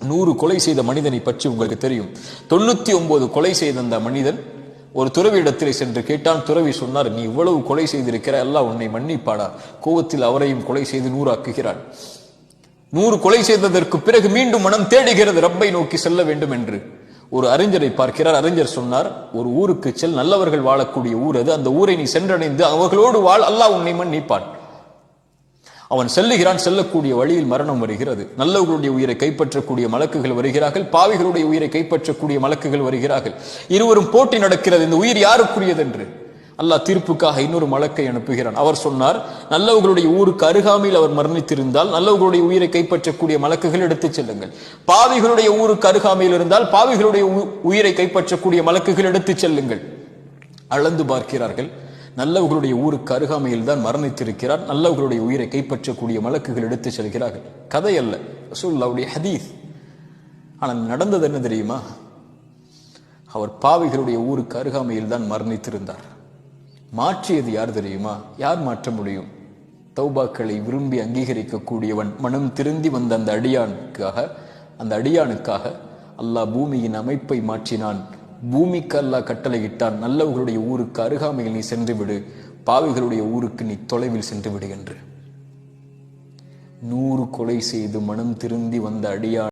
நூறு கொலை செய்த மனிதனை பற்றி உங்களுக்கு தெரியும். தொண்ணூத்தி ஒன்பது கொலை செய்த அந்த மனிதன் ஒரு துறவியிடத்திலே சென்று கேட்டான் துறவி சொன்னார் நீ இவ்வளவு கொலை செய்திருக்கிற அல்லாஹ் உன்னை மன்னிப்பாடா? கோவத்தில் அவரையும் கொலை செய்து நூறாக்குகிறான். நூறு கொலை செய்ததற்கு பிறகு மீண்டும் மனம் தேடுகிறது ரப்பை நோக்கி செல்ல வேண்டும் என்று. ஒரு அறிஞரை பார்க்கிறார். அறிஞர் சொன்னார் ஒரு ஊருக்கு செல் நல்லவர்கள் வாழக்கூடிய ஊர் அது. அந்த ஊரை நீ சென்றடைந்து அவர்களோடு வாழ் அல்லாஹ் உன்னை மன்னிப்பான். அவன் செல்லுகிறான் செல்லக்கூடிய வழியில் மரணம் வருகிறது. நல்லவர்களுடைய உயிரை கைப்பற்றக்கூடிய மலக்குகள் வருகிறார்கள். பாவிகளுடைய உயிரை கைப்பற்றக்கூடிய மலக்குகள் வருகிறார்கள். இருவரும் போட்டி நடக்கிறது. இந்த உயிர் யாருக்குரியது என்று அல்லாஹ் தீர்ப்புக்காக இன்னொரு மலக்கை அனுப்புகிறான். அவர் சொன்னார் நல்லவர்களுடைய ஊருக்கு அருகாமையில் அவர் மரணித்திருந்தால் நல்லவர்களுடைய உயிரை கைப்பற்றக்கூடிய மலக்குகள் எடுத்துச் செல்லுங்கள். பாவிகளுடைய ஊருக்கு அருகாமையில் இருந்தால் பாவிகளுடைய உ- உயிரை கைப்பற்றக்கூடிய மலக்குகள் எடுத்துச் செல்லுங்கள். அளந்து பார்க்கிறார்கள். நல்லவர்களுடைய ஊருக்கு அருகாமையில் தான் மரணித்திருக்கிறார். நல்லவர்களுடைய உயிரை கைப்பற்றக்கூடிய மலக்குகள் எடுத்துச் செல்கிறார்கள். கதை அல்ல. ரசூல்லாவுடைய ஹதீஸ். ஆனால் நடந்தது என்ன தெரியுமா? அவர் பாவிகளுடைய ஊருக்கு அருகாமையில் தான் மரணித்திருந்தார். மாற்றியது யார் தெரியுமா? யார் மாற்ற முடியும்? தௌபாக்களை விரும்பி அங்கீகரிக்கக்கூடியவன் மனம் திருந்தி வந்த அந்த அடியானுக்காக அந்த அடியானுக்காக அல்லாஹ் பூமியின் அமைப்பை மாற்றினான். பூமிக்கு அல்லாஹ் கட்டளையிட்டான் நல்லவர்களுடைய ஊருக்கு அருகாமையில் நீ சென்று விடு பாவிகளுடைய ஊருக்கு நீ தொலைவில் சென்று விடு என்று. நூறு கொலை செய்து மனம் திருந்தி வந்த அடியான்